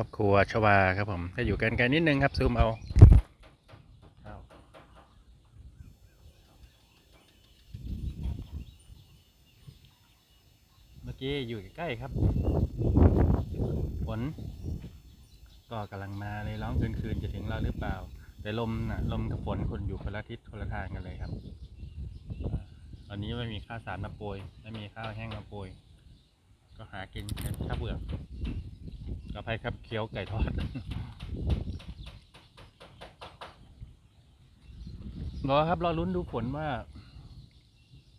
รอบครัวชวาครับผมถ้าอยู่กันไกลนิดนึงครับซูมเอาเมื่อกี้อยู่ใกล้ครับฝนก็กำลังมาเลยร้องคืนๆจะถึงเราหรือเปล่า แต่ลมน่ะลมกับฝนคนอยู่คนละทิศคนละทางกันเลยครับอ่าตอนนี้ไม่มีข้าวสารมาโปรยไม่มีข้าวแห้งมาโปรยก็หากินแค่ข้าวเบื่อก กระเพราครับเคี้ยวไก่ทอด รอครับ รอลุ้นดูผลว่า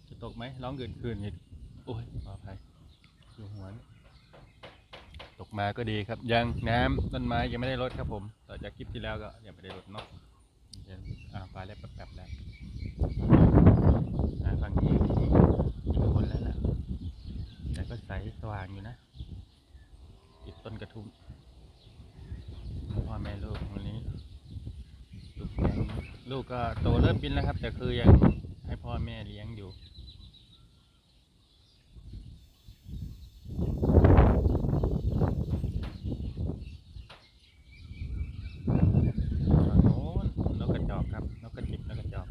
จะตกไหมร้องเกินคืนอีกโอ้ยขออภัยอยู่หัวนี่ตกมาก็ดีครับ ยังน้ำต้นไม้ยังไม่ได้ลดครับผม ต่อจากคลิปที่แล้วก็ยังไม่ได้ลดเนาะอ่าปลาแล้วแป๊บๆแล้วอ่าฟังนี้มีคนแล้วล่ะแต่ก็ใสสว่างอยู่นะ ต้นกระทุ่มพ่อแม่ลูกวันนี้ ลูกแกงลูกก็โตเริ่มบินแล้วครับ แต่คือยังให้พ่อแม่เลี้ยงอยู่ ฝั่งโน้นนกกระจอกครับ นกกระจิบนกกระจอก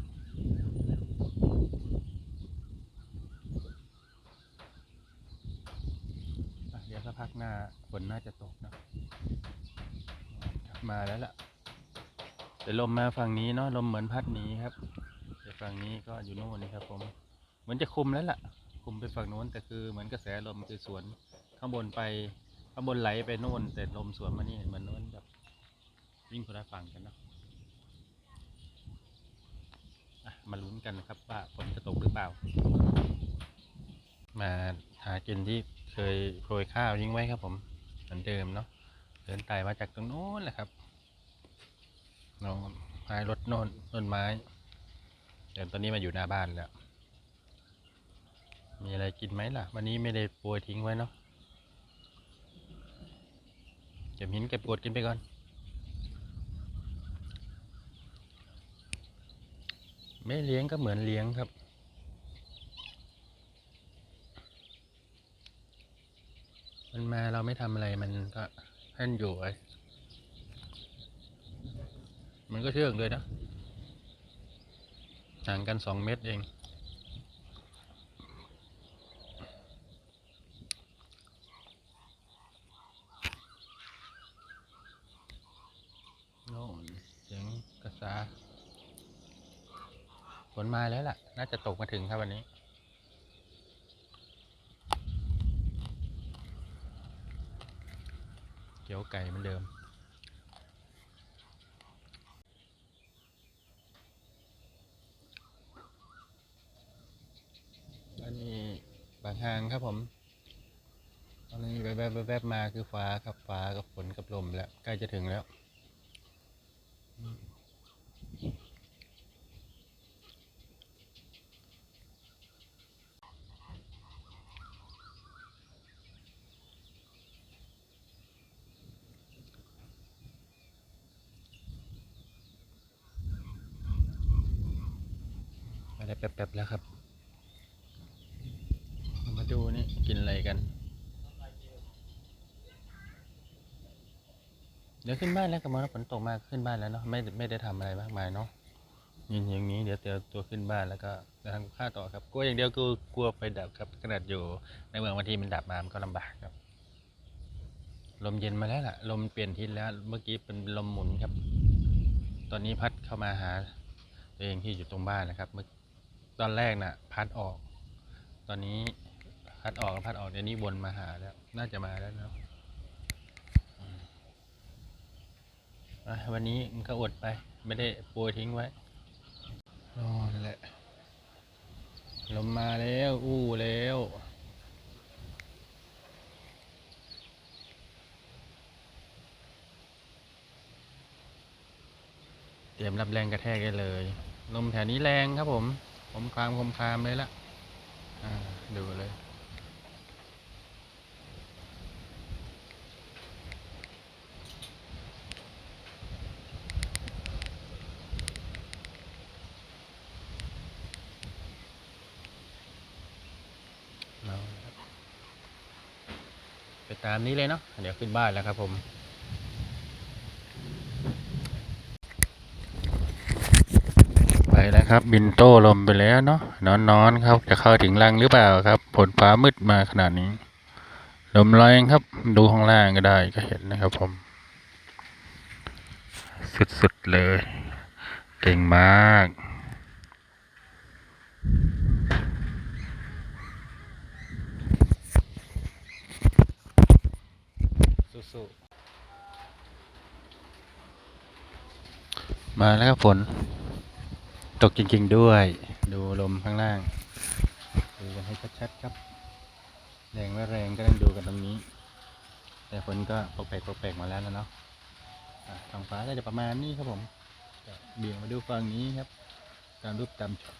อะเดี๋ยวสักพัก หน้าฝนน่าจะตกเนะมาแล้วล่ะแต่ลมมาฝั่งนี้เนาะลมเหมือนพัดหนีครับแต่ฝั่งนี้ก็อยู่โน่นนี่ครับ ผม เหมือนจะคุมแล้วล่ะ คุมไปฝั่งโน้นแต่คือเหมือนกระแสลมคือสวนข้างบนไปข้างบนไหลไปโน่นแต่ลมสวนมานี่เหมือนโน้นแบบวิ่งคนละฝั่งกันเนาะะมาลุ้นกันนะครับว่าฝนจะตกหรือเปล่า มาหากินที่ เคยโปรยข้าวทิ้งไว้ครับผมเหมือนเดิมเนาะเดินไต่มาจากตรงโน้นแหละครับเราพายรถโน่นต้นไม้เดี๋ยวตอนนี้มาอยู่หน้าบ้านแล้ว มีอะไรกินไหมล่ะ วันนี้ไม่ได้โปรยทิ้งไว้เนาะเก็บหินเก็บกรวดกินไปก่อนไม่เลี้ยงก็เหมือนเลี้ยงครับ มาเราไม่ทำอะไรมันก็ให้มันอยู่ไว้มันก็เชื่องเลยนะห่างกันสองเมตรเอง โน่นเสียงกระซาฝนมาแล้วล่ะ น่าจะตกมาถึงครับวันนี้ เกี๊ยวไก่เหมือนเดิม อันนี้บางหางครับผมตอนนี้แวบๆมาคือฟ้าครับฟ้ากับฝนกับลมแล้วใกล้จะถึงแล้ว ได้แป๊บๆแล้วครับมาดูนี่กินอะไรกัน เดี๋ยวขึ้นบ้านแล้วกับมอฝนตกมากขึ้นบ้านแล้วเนาะไม่ไม่ได้ทำอะไรมากมายเนาะยินอย่างนี้เดี๋ยวเตรียมตัวขึ้นบ้านแล้วก็จะทำข้าวต่อครับกลัวอย่างเดียวคือกลัวไฟดับครับ ขนาดอยู่ในเมืองบางทีมันดับมามันก็ลำบากครับ ลมเย็นมาแล้วล่ะ ลมเปลี่ยนทิศแล้ว เมื่อกี้เป็นลมหมุนครับ ตอนนี้พัดเข้ามาหาตัวเองที่อยู่ตรงบ้านนะครับ เมื่อ ตอนแรกน่ะ พัดออก ตอนนี้พัดออกพัดออกเดี๋ยวนี้วนมาหาแล้ว น่าจะมาแล้วเนาะอืมอะวันนี้มันก็อดไป ไม่ได้โปรยทิ้งไว้อ๋อนั่นแหละลมมาแล้ว อู้แล้วเตรียมรับแรงกระแทกได้เลย ลมแถวนี้แรงครับผม ผมคามคมคามเลยละอ่าดูเลยเอาไปตามนี้เลยเนาะเดี๋ยวขึ้นบ้านแล้วครับผม แล้ว ครับบินโต้ลมไปแล้วเนาะนอนนอนๆครับ จะเข้าถึงรังหรือเปล่าครับฝนฟ้ามืดมาขนาดนี้ ลมแรงครับ ดูข้างล่างก็ได้ก็เห็นนะครับผม สุดๆเลย เก่งมากสู้ๆมาแล้วครับฝน ตกจริงๆด้วย ดูลมข้างล่าง ดูกันให้ชัดๆครับ แรงไม่แรงก็ต้องดูกันตรงนี้ แต่ฝนก็ปกแปกปกแปกมาแล้วนะเนาะท้องฟ้าก็จะประมาณนี้ครับผมเบี่ยงมาดูฝั่งนี้ครับ ตามรูปตามช็อต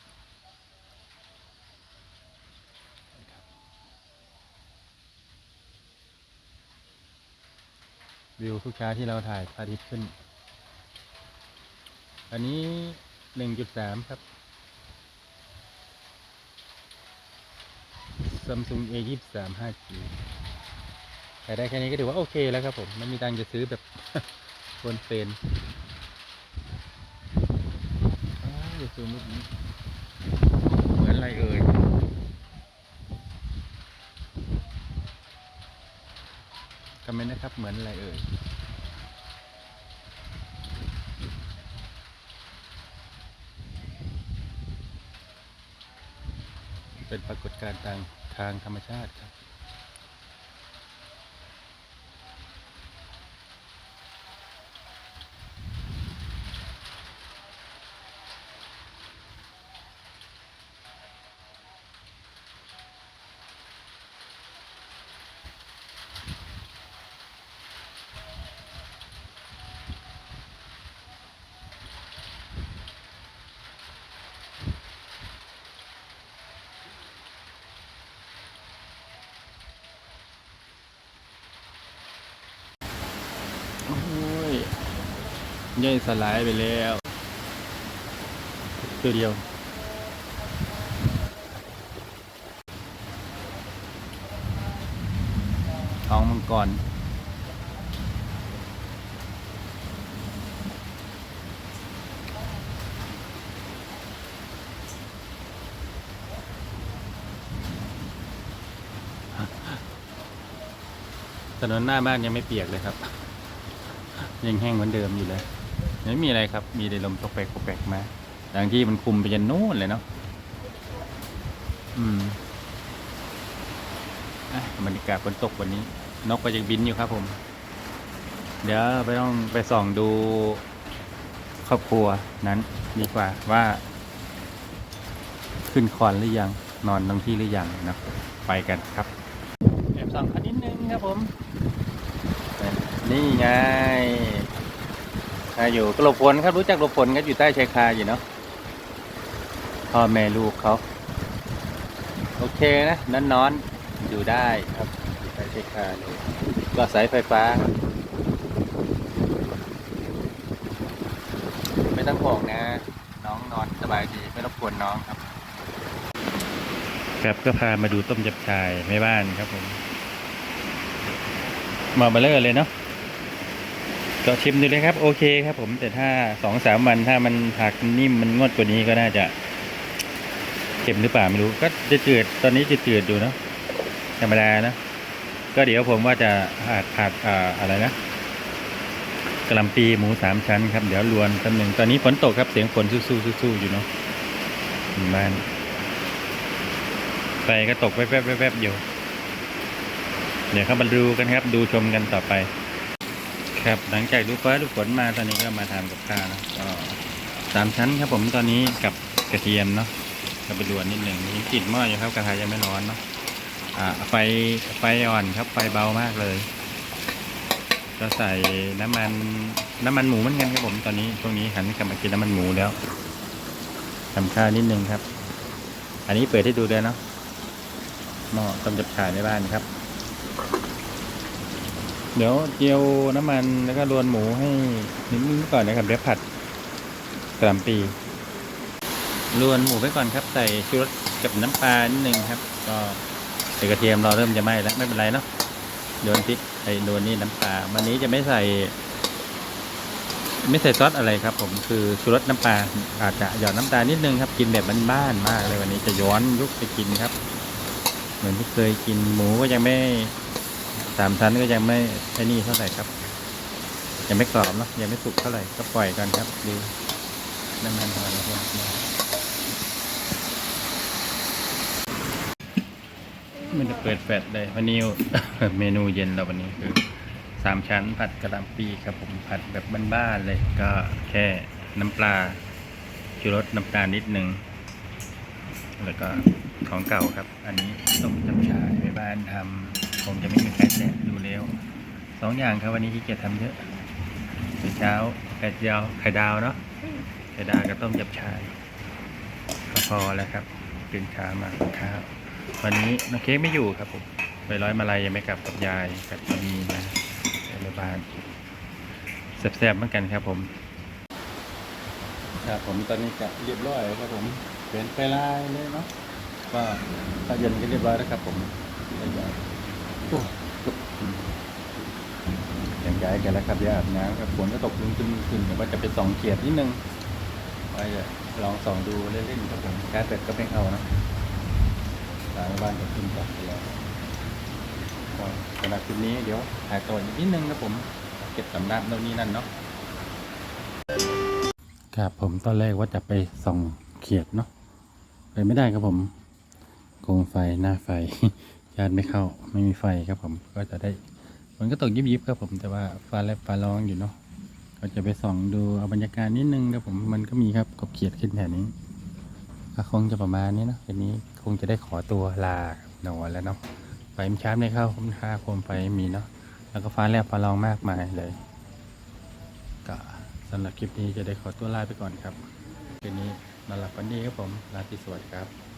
วิวทุกเช้าที่เราถ่ายพระอาทิตย์ขึ้น อันนี้ หนึ่งจุดสามครับ Samsung A ยี่สาม 5G ขายได้แค่นี้ก็ถือว่าโอเคแล้วครับผม ไม่มีตังค์จะซื้อแบบบนเป็นอ้อย่าซูมรูปนี้เหมือนอะไรเอ่ยคอมเมนต์นะครับเหมือนอะไรเอ่ย เป็นปรากฏการณ์ทางทางธรรมชาติครับ โอ้ย ย่อยสลายไปแล้วตัวเดียวท้องมังกรถนนหน้าบ้านยังไม่เปียกเลยครับ ยังแห้งเหมือนเดิมอยู่เลย ไม่มีอะไรครับ มีแต่ลมตกแปลกแปลกมาบางที่มันคุมไปยันนู่นเลยเนาะอืมอะบรรยากาศฝนตกวันนี้ นกก็ยังบินอยู่ครับผม เดี๋ยวไปต้องไปส่องดูครอบครัวนั้นดีกว่าว่า ขึ้นคอนหรือยังนอนตรงที่หรือยังนะไปกันครับแอบส่องคันนิดนึงครับผม นี่ไงาอยู่กระหลบฝนครับรู้จักหลบฝนก็อยู่ใต้ชายคาอยู่เนาะพ่อแม่ลูกเขาโอเคนะนอนนอนๆอยู่ได้ครับใต้ชายคาเลยก็สายไฟฟ้า ไม่ต้องห่วงนะ น้องนอนสบายดีไม่รบกวนน้องครับ ครับก็พามาดูต้มจับชายแม่บ้านครับผมมาเบลเลอร์เลยเนาะ ก็ชิมดูเลยครับ โอเคครับผมแต่ถ้าสองสามวันถ้ามันผักนิ่มมันงดกว่านี้ก็น่าจะเค็มหรือเปล่าไม่รู้ ก็จะจืดตอนนี้จะจืดดูเนาะธรรมดานะก็เดี๋ยวผมว่าจะผัดผัดอ่าอะไรนะกะหล่ำปีหมูสามชั้นครับ เดี๋ยวรวนตำหนึ่งตอนนี้ฝนตกครับเสียงฝนสู้ๆสู้ๆอยู่เนาะอยู่บ้านไฟก็ตกแวบๆๆๆอยู่เดี๋ยวเข้ามาดูกันครับ ดูชมกันต่อไป ครับหลังจากดูฟ้าดูฝนมาตอนนี้ก็มาทำกับข้าวนะก็สามชั้นครับผมตอนนี้กับกระเทียมเนาะก็ไปดวนนิดหนึ่งยังติดหม้ออยู่ครับกระทะยังไม่ร้อนเนาะอ่าไฟไฟอ่อนครับไฟเบามากเลยก็ใส่น้ำมันน้ำมันหมูเหมือนกันครับผมตอนนี้ช่วงนี้หันกลับมากินน้ำมันหมูแล้วทำข้าวนิดนึงครับ อันนี้เปิดให้ดูเลยเนาะหม้อต้มจับฉ่ายในบ้านครับ เดี๋ยวเจียวน้ำมันแล้วก็รวนหมูให้นิดนึงก่อนนะครับเดี๋ยวผัดกระลำปีรวนหมูไปก่อนครับ ใส่ชูรสกับน้ำปลานิดนึงครับ ก็ใส่กระเทียมเราเริ่มจะไหม้แล้วไม่เป็นไรเนาะโดนพริกไอ้โดนนี่น้ำปลาวันนี้จะไม่ใส่ ไม่ใส่ซอสอะไรครับ ผมคือชูรสน้ำปลาอาจจะหยอดน้ำตาลนิดนึงครับ กินแบบบ้านๆมากเลยวันนี้จะย้อนยุคไปกินครับ เหมือนที่เคยกินหมูก็ยังไม่ามชั้นก็ยังไม่ไอ้นี่เท่าไหร่ครับ ยังไม่กรอบเนอะยังไม่สุกเท่าไหร่ก็ปล่อยก่อนครับดูน้ำมันหอยนะครับมันจะเปิดแฟลชเลยวันนี้เมนูเย็นเราวันนี้คือสามชั้นผัดกระหล่ำปีครับผมผัดแบบบ้านๆเลยก็แค่น้ำปลาชูรสน้ำตาลนิดนึงแล้วก็ของเก่าครับ อันนี้ต้มจับฉ่ายไปบ้านทำ คงจะไม่มีใครแตะดูแล้วสองอย่างครับวันนี้ที่เกียจทำเยอะเช้าไข่ดาวไข่ดาวเนาะไข่ดาวกับต้มจับฉ่ายก็พอแล้วครับตื่นเช้ามาข้าววันนี้น้องเค้กไม่อยู่ครับผมไปร้อยมาลัยยังไม่กลับกับยายกับสามีมาในบ้านแซ่บๆเหมือนกันครับผมครับผมตอนนี้ก็เรียบร้อยครับผมเป็นไปลายเลยเนาะก็ข้าวเย็นก็เรียบร้อยแล้วครับผม อ้จุ๊บยังย้ายกันแล้วครับย้ายอาบน้ำครับฝนก็ตกลึงขึ้นขึ้นแต่ว่าจะไปส่องเขียดนิดนึงว่าจะลองส่องดูเล่นๆครับผมแค่เป็ดก็ไม่เอานะทางบ้านก็ขึ้นต่อไปแล้วก็สำหรับคลิปนี้เดี๋ยวถ่ายต่ออีกนิดนึงครับผม เก็บสำนักโน่นนี่นั่นเนาะครับผมตอนแรกว่าจะไปส่องเขียดเนาะไปไม่ได้ครับผมโคมไฟหน้าไฟ ชาร์จไม่เข้าไม่มีไฟครับผมก็จะได้มันก็ตกยิบยิบๆครับผมแต่ว่าฟ้าแลบฟ้าร้องอยู่เนาะก็จะไปส่องดูเอาบรรยากาศนิดนึงครับผมมันก็มีครับกบเขียดขึ้นแถวนี้ก็คงจะประมาณนี้เนาะทีนี้คงจะได้ขอตัวลาหนอนแล้วเนาะไฟมันชาร์จไม่เข้าผมค่าโคมไฟมีเนาะแล้วก็ฟ้าแลบฟ้าร้องมากมายเลยก็สำหรับคลิปนี้จะได้ขอตัวลาไปก่อนครับคืนนี้นอนหลับฝันดีครับผมราตรีสวัสดิ์ครับ